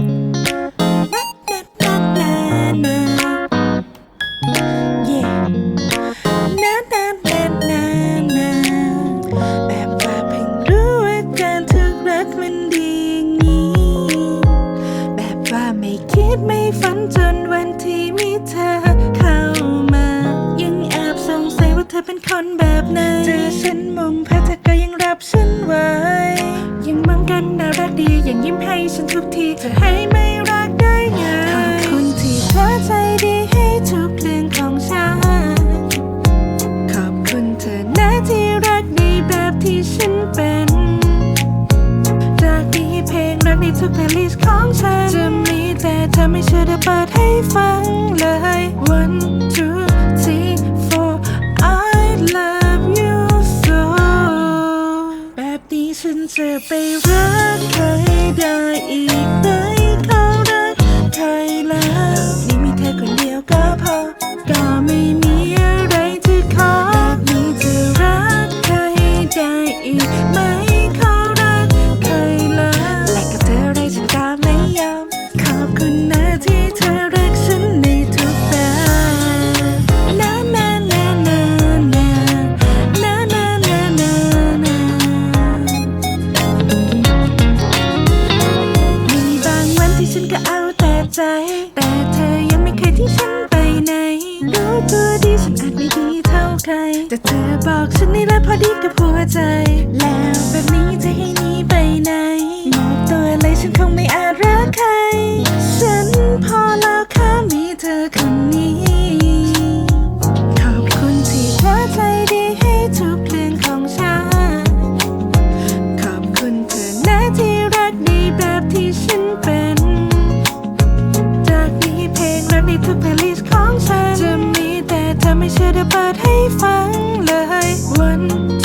ไม่คิดไม่ฝันจนวันที่มีเธอเข้ามา ยังแอบสงสัยว่าเธอเป็นคนแบบไหนเจอฉันมุมแพ้เธอก็ยังรับฉันว้ยั ยิ้มให้ฉันทุกทีเธอให้ไม่รักได้ไงขอบคุณที่เธอใจดีให้ทุกเรื่องของฉัน ขอบคุณเธอนะที่รักในแบบที่ฉันเป็นจากนี้เพลงรักในทุกเพลย์ลิสต์ของฉัน จะมีแต่เธอไม่เชื่อเธอเปิดให้ฟังเลย one two three four I love you so แบบนี้ฉันจะไปรักใคร แต่เธอยังไม่เคยที่ฉันไปไหนรู้ตัวดีฉันอาจไม่ดีเท่าใคร แต่เธอบอกฉันนี่แหละพอดีกับหัวใจ แล้วแบบนี้จะให้หนีไปไหนมอบตัวเลยฉันคงไม่อา ไม่เชื่อเดี๋ยวเปิดให้ฟังเลยวัน